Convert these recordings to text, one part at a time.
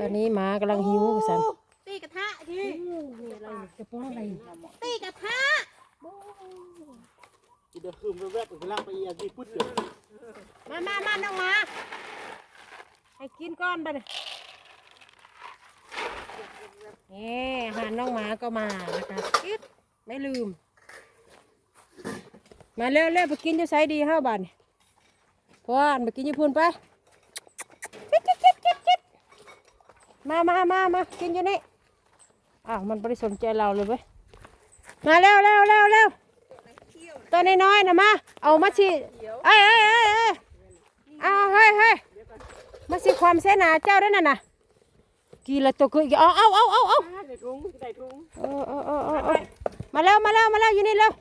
ตอนนี้หมากำลังหิวสันตีกระทะดิกระป๋องอะไรตีกระทะอีเดือคืมแวบๆกำลังไปอีกทีพุทธเดือมามามาน้องหมาให้กินก้อนไปเลยนี่อาหารน้องหมาก็มานะคะอิ๊ดไม่ลืม มาเร็วเร็วไปกินจะใช้ดีห้าบาทนี่พอนไปกินญี่ปุ่นไปจิ๊ดจิ๊ดจิ๊ดจิ๊ดจิ๊ด มามามามากินอยู่นี่ อ้าว มันไม่สนใจเราเลยเว้ย มาเร็วเร็วเร็วเร็วตัวน้อยๆนะมา เอามาชีเอ้ยเอ้ยเอ้ยเอ้ยเอาเฮ้ยเฮ้ยมาสิความเสนาเจ้าได้น่ะนะกี่ละตัวคือเอาเอาเอาเอาเอาเออเออเออเออเออมาแล้วมาแล้วมาแล้วอยู่นี่เร็ว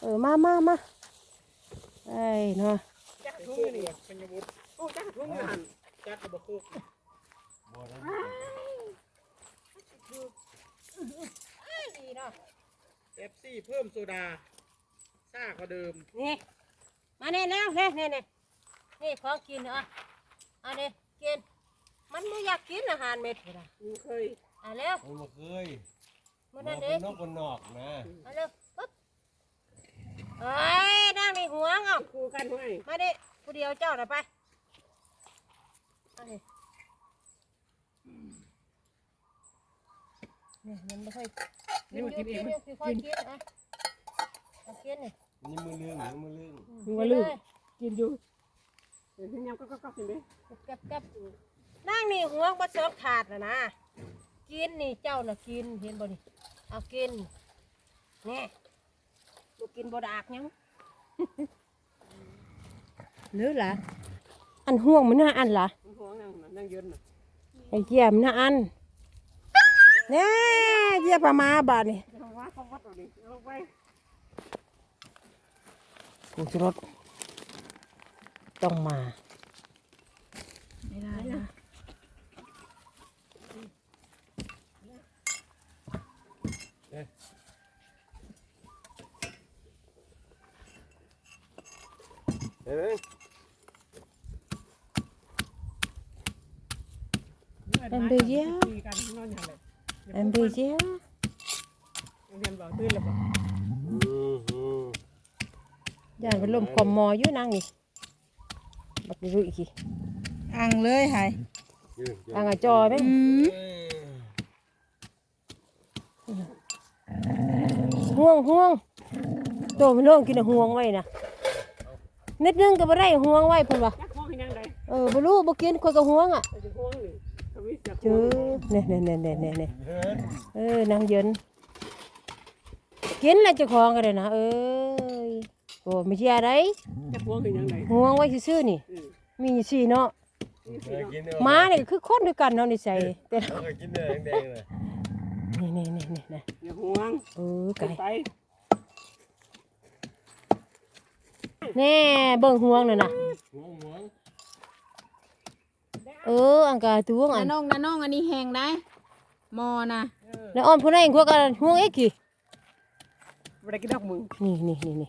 เออมามามาไอ้เนาะจักถุงอยู่นี่เป็นยังไงโอ้จักถุงอยู่หันจักกระบอก คุกเอฟซีเพิ่มโซดาซ่ากว่าเดิมนี่มาเนี่ยแล้วเนี่ยเนี่ยเนี่ยนี่ของกินเหรอเอาเนี่ยกิน มันไม่อยากกินอาหารเม็ดเลยนะมึงเคยเอะเร็วผมบ่เคยมันนนั่อนกเด็นอกคนนอกนะเอาเร็วปึ๊บเอ้ยนั่งในหัวงอะคู่กันไว้มาดิผู้เดียวเจ้าน่ะไปเอาดิ เนี่ยมันไม่ค่อยนี่มากินเองกินอยู่ค่อยๆกินอะเอากินนี่นี่มือเรื่องนี่มือเรื่องมึงว่าลืมกินอยู่เห็นยังก็ก็ก็เห็นไหมเก็บเก็บนั่งนี่หัวบ่สองถาดนะนะกินนี่เจ้าน่ะกินเห็นบ่นี่เอากินนี่บ่กินบ่ดากหยังหรือล่ะอันห่วงมันน่าอันล่ะมึงห่วงนั่งนั่งยืนน่ะไอ้เจี๊ยมน่าอัน แน่เยี่ยประมาบาทนี่ผูชรสต้องมา ไม่ได้นะเฮ้ยเป็นเดียว บอกอืมอืมย่านเป็นลมคอมมออยู่นั่งนี่บักดิรุอีกทีอังเลยหายยืนทางอาจอยไหมอืมห่วงห่วงโตมันโล่งกินแต่ห่วงไว้นะนิดนึงก็บ่ได้ห่วงไว้เพิ่นว่าจักห่วงให้ยังไงเออบ่รู้บ่กินคนก็ห่วงอะ เจอเนี่ยเนี่ยเนี่ยเนี่ยเนี่ยเนี่ยเดินเออนางเยินกินแล้วเจ้าของก็ได้นะเอ้ยโอ้ไม่ใช่อะไรจักห่วงให้ยังไงห่วงไว้ซื่อๆนี่ มีสิเนาะเคยกินเด้อหมานี่ก็คือคนด้วยกันเนาะนิสัยแต่เคยกินเด้อแดงๆเลยนี่นี่นี่นี่นะอย่าห่วงเออไก่ไปแน่เบิ่งห่วงน่ะนะหัวหวง เอออังกาตัวงอันานน้องนาน้องอันนี้แหงได้มอนะแล้วอ้อมผู้นั้นเองพวกกันห่วงเอ็กกี่ไม่ได้กินดอกมึงนี่นี่นี่นี่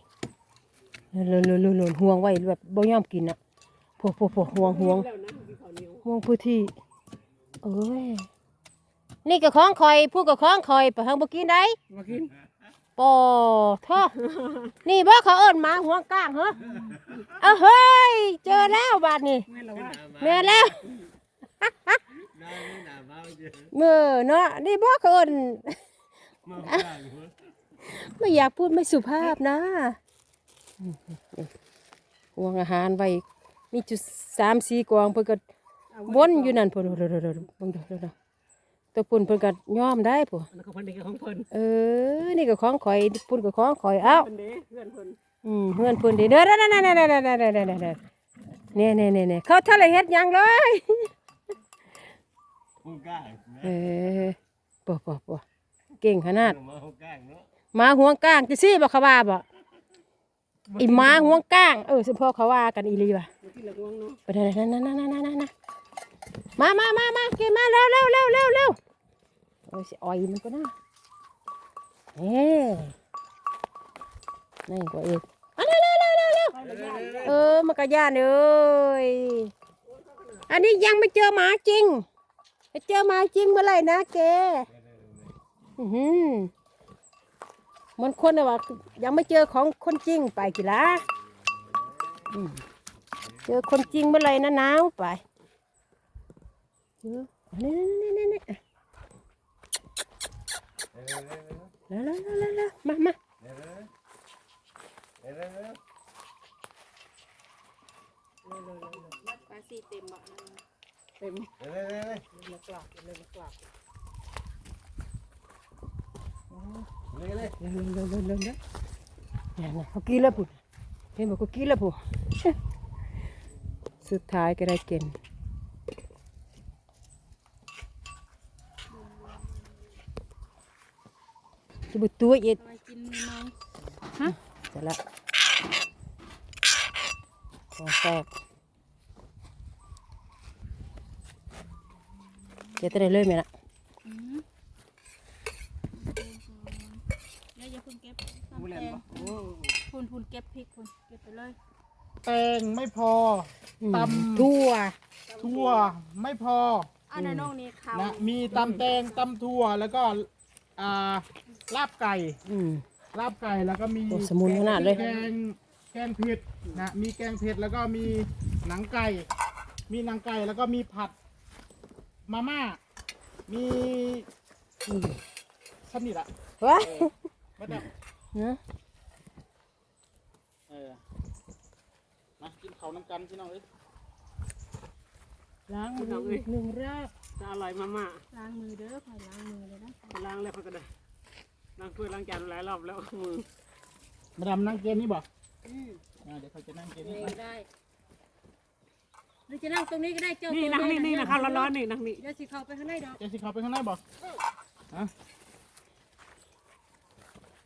เร็วเร็วเร็วเร็วห่วงไว้แบบบ่ยอมกินอะพวกพวกพวกห่วงห่วงแล้วนะกินข้าวเหนียวห่วงพื้นที่เอ้ยนี่ก็ของคอยพูดกับของคอยไปทางบ่กินได้มากินปอท่อนี่บ่เขาเอิ้นหมาหัวก้างเหรอเอาเฮ้ยเจอแล้วบาดนี้แม่ละว่าแม่นแล้วได้ไม่ด่าบ้าเยอะเมื่อเนาะนี่บ่เขาเอิ้นมาบ้างหัวไม่อยากพูดไม่สุภาพนะห่วงอาหารไว้มีจุดสามสี่กวางเพิ่นก็วนอยู่นั่นพุ่นเด้อๆๆๆเบิ่งเด้อๆตัวปุ่นเพิ่นก็ยอมได้พุ่นแล้วก็เพิ่นนี่ก็ของเพิ่นเออ นี่ก็ของข่อยปุ่นก็ของข่อยเอ้าเพิ่นเด้เพื่อนเพิ่นอืมเพื่อนเพิ่นดีเด้อเด้อเด้อเด้อเด้อเด้อเด้อเด้อเด้อเด้อเด้อเนี่ยเนี่ยเนี่ยเนี่ยเขาทะเลเฮ็ดหยังเลย หัวก้างเออปะปะปะเก่งขนาดมาหัวก้างเนาะหมาห่วงก้างจะซี่บ่เขาว่าบ่ไอ้หมาห่วงก้างเออสิพ่อเขาว่ากันอีหลีว่ะมากินละห่วงเนาะไปเด้อนั่นนั่นนั่นนั่นนั่นมามามามากินมาเร็วเร็วเร็วเร็วเร็วโอ้ยสิอ่อยมันก็น่าเอ้นี่กว่าเองอะเร็วเร็วเร็วเร็วเร็วเออมันก็ย่านเอ้ยอันนี้ยังไม่เจอหมาจริง เจอมาจริงเมื่อไหร่นะแกอือหือมันคนอะว่ายังไม่เจอของคนจริงไปกี่ละเจอคนจริงเมื่อไหร่นะหนาวไปเนี่นี่นี่นี่นี่แล้วแล้วแล้วแล้วมามาปลาสีเต็มบ่ เต็มเลยมากราบเลยมากราบเร็วเร็วเร็วเร็วเร็วเร็วเนี่ยนะเขากินแล้วปุ๊เห็นบอกเขากินแล้วปุ๊สุดท้ายก็ได้กินจะบุตัวเย็ดทำไมกินมือเมาเสร็จแล้วของแซ่บ เจะได้เลยไหมล่ะอืมแล้วอย่าเพิ่งเก็บมูแลตำแตนงบ่โอ้คุณคุณเก็บพริกคุณเก็บไปเลยแตงไม่พอตำทั่ว ทั่วไม่พออันนั้นน้องนี่เขานะมีตำแตงตำทั่วแล้วก็อ่าลาบไก่อืม ลาบไก่แล้วก็มีโอ้สมุนขนาดเลย แกงแกงเผ็ดนะมีแกงเผ็ดแล้วก็มีหนังไก่ มีหนังไก่แล้วก็มีผัด มาม่า มีอืมสนิทอะว้ามาแบบเนอะเออมากินเขาวน้ำกันพี่น้องเอ้ยล้างมืออีกหนึ่งรอบจะอร่อยมากล้างมือเด้อคอยล้างมือเลยนะๆล้างแล้วเขาก็ได้ล้างถ้วยล้างจานหลายรอบแล้วมือมาดำนั่งเกมนี้บ่อืมอ่าเดี๋ยวเขาจะนั่งเกมนี้เลยได้ห รือจะนั่งตรงนี้ก็ได้เจ้านี่ตัวนั่งนี่ใหญ่นี่นะครับร้อนๆนี่นั่งนี่เดี๋ยวสิเข้าไปข้างในดอกเจสิเขาไปข้างในบ่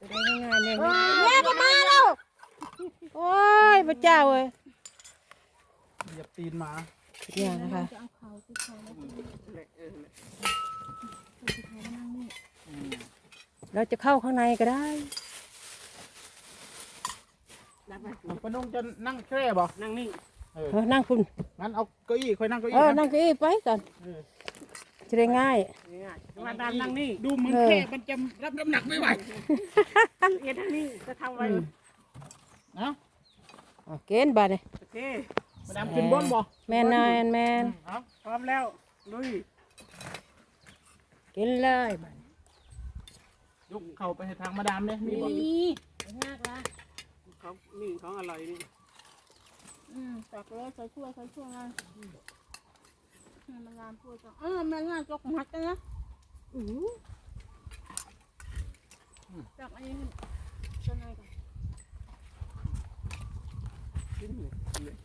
จะได้ง่ายๆเนี่ยแย่ประมาณแล้วโอ้ยพระเจ้าเว้ยเหยียบตีนหมาเนี่ยนะคะจะเอาเขาที่เขาแล้วเออที่เขามานั่งนี่เราจะเข้าข้างในก็ได้รับไปปะนุ่งจะนั่งแคร่บ่นั่งนิ่ง เออ เออนั่งคุณงั้นเอาเก้าอี้ค่อยนั่งเก้าเออี้อนะนั่งเก้าอี้ไปก่อนเออจะได้ง่ายง่ายๆมาตามนั่งนี่ดูเหมือนเออ แคร่มันจะรับน้ำหนักไม่ไหวเอียดนั่งนี่จะทำอะไรอืมนะอะเกณฑ์บาดเนี่ยโอเคมาดำขึ้นบนบ่แมนนายแมนเอาพร้อมแล้วลุยกินเลยบาดยกเข่าไปให้ทางมาดามเนี่ยมีบ่นี่ยากละของนี่ของอร่อยนี่ อืมตักเลยใส่ถ้วยใส่ถ้วยงานให้มันงามถ้วยจังเออมันงานจกมัดกันนะอู้ตักอันนี้ให้จะไหนก่อนกินอยู่เลย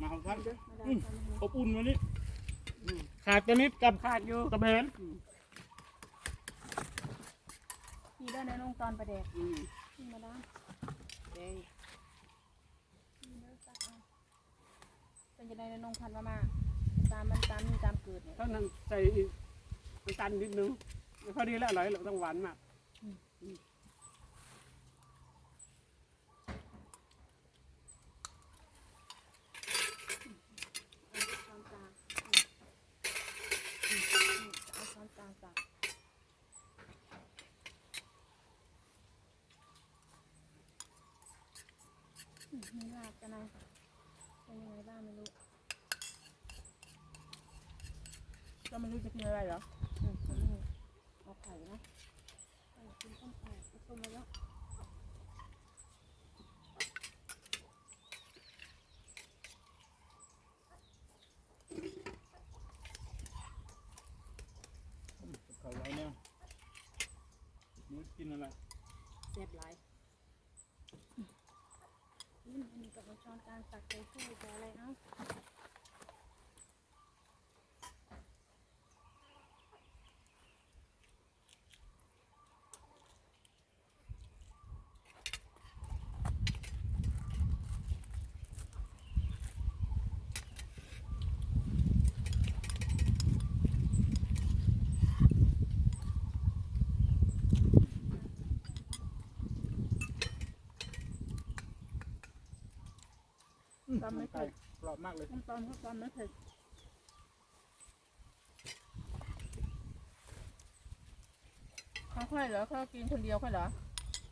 มาของท่านมาได้กันเลยอบอุ่นวันนี้ขาดกระนิดกับขาดอยู่ตะแบนพี่ได้ในน้องตอนประเด็ก อืมพี่มาได้แดงพี่เด้อตักเป็นจะได้ในนงพันมามาตามมันตามมีตามเกิดเนี่ยเขานั่งใส่น้ำตาลนิดนึงพอดีแล้วอร่อยแล้วต้องหวานมาก ช้อนกลางเอาช้อนกลางตัก มีลาบกันนะเป็นยังไงบ้างไม่รู้ก็ไม่รู้จะกินอะไรเหรออืมอันนี้เอาไข่นะไข่กินต้มไข่ต้มมาแล้วเขาไว้เนี่ยนี่กินอะไรเจ็บหลาย อันนี้กับเอาช้อนการตักใส่ถ้วยใส่อะไรเนาะ ตำไม่ไก่เผ็ดกรอบมากเลยน้ำตาลเขาตำไม่เผ็ดเขาค่อยเหรอเขากินคนเดียวค่อยเหรอ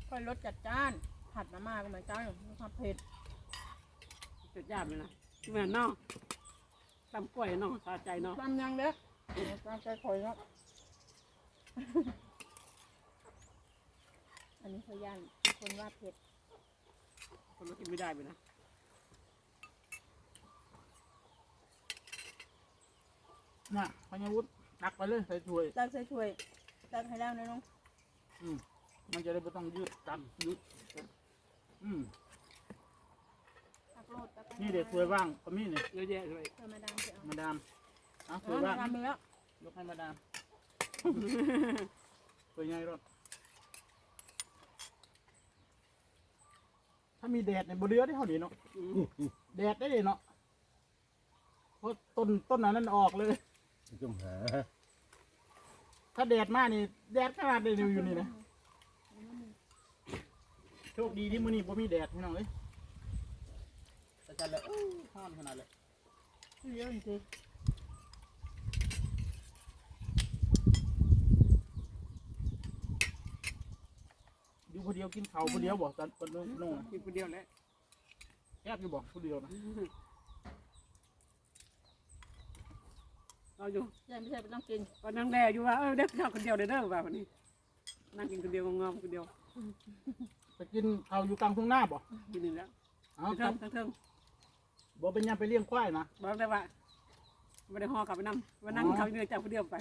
ค่อยรสจัดจ้าน ผัดมาม่าก็เหมือนกันมีความเผ็ดเสร็จยากเลยนะที่แม่นเนาะตำกล้วยเนาะสาใจเนาะตำยังเด้อตำใจคอยแล้วอันนี้เขาย่านคนว่าเผ็ด คนเรากินไม่ได้ไปนะ น่ะพญาวุฒิตักไปเลยใส่ถ้วย ตักใส่ถ้วยตักให้แล้วนะน้องอืมมันจะได้ไม่ต้องยืดตักยืดอืมตักโลดตักไปนี่เด็กถ้วยว่างก็มีนี่เยอะแยะเลยเพื่อมาดามจะเอามาดามเอาเอถ้วอยว่างทำไปแล้วยกให้มาดามถ้วยใหญ่รถถ้ามีแดดในบเรือได้เท่านี้เนาะอืมแดดได้เลยเนาะเพราะต้นต้นนั้นนั่นออกเลย จุ่มหาถ้าแดดมากนี่แดดขนาดเดียวอยู่นี่นะโชคดีที่มื้อนี้บ่มีแดดพี่น้องเอ้ยแต่จันเลยห้อนขนาดเลยเยอะจริงอยู่คนเดียวกินข้าวคนเดียวบอกตอนตอนนู้นน้องกินคนเดียวแหล้วแอบอยู่บอกคนเดียวนะ เราอยู่ใช่ไม่ใช่ไม่ต้องกินก็นั่งแดอยู่ว่าเออเด็กข้าวคนเดียวเด้อเด้อว่าวันนี้นั่งกินคนเดียวงอมๆคนเดียวไปกินข้าวอยู่กลางทุ่งนาบ่กินหนึ่งแล้วเอาคเทิรังบเทิงเทิงบ่เป็นหยังไปเลี้ยงควายนะบอกได้ว่าไม่ได้ห่อกลับไปนั่งว่านั่งเขาเนื้อจากคนเดียวไป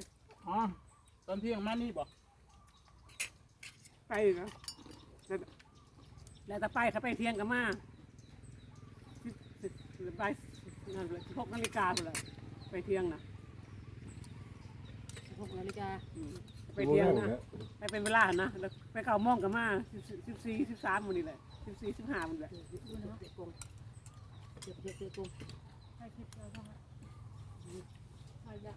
อ๋อตอนเที่ยงมานี่บ่ไปอีกแล้วแล้วแต่ไปเขาไปเที่ยงกันมาสิบสิบไปนั่นเลยพกนาฬิกาเลยไปเที่ยงนะ หกนาฬิกาอืมไปเที่ยงนะไปเป็นเวลานะแล้วไปเก้าโมงกันมาสิบสี่สิบสามวันนี้แหละสิบสี่สิบห้าวันนี้แหละเดี๋ยวเดี๋ยวเดี๋ยวกงเดี๋ยวเดี๋ยวเดี๋ยวกงใช่คิดแล้วก็ใช่อยา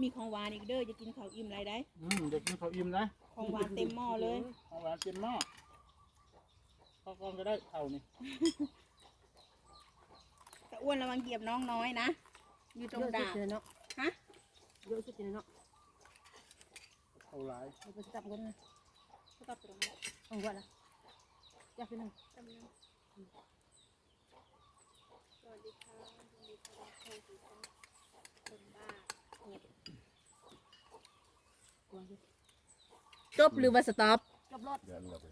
มีของหวานอีกเด้อจะกินข้าวอิ่มไรได้ อืมเด็กกินข้าวอิ่มนะของหวานเต็มหม้อเลย ของหวานเต็มหม้อข้าวกล้องก็ได้เท่านี่แต่อ้วนระวังเหยียบน้องน้อยนะ อยู่ตรงเยอะดาสุบดเลยเนาะฮะเยอะสุดเลยเนาะเท่าหลายเอาไปจับกันนะเขาตัดตรงนี้เอาไว้ละจับไปหนึ่งสวัสดีค่ะยินดีต้อนรับเข้าสู่ช่องคนบ้าวางสิ จบหรือว่าสต็อปจบรถยวเราไป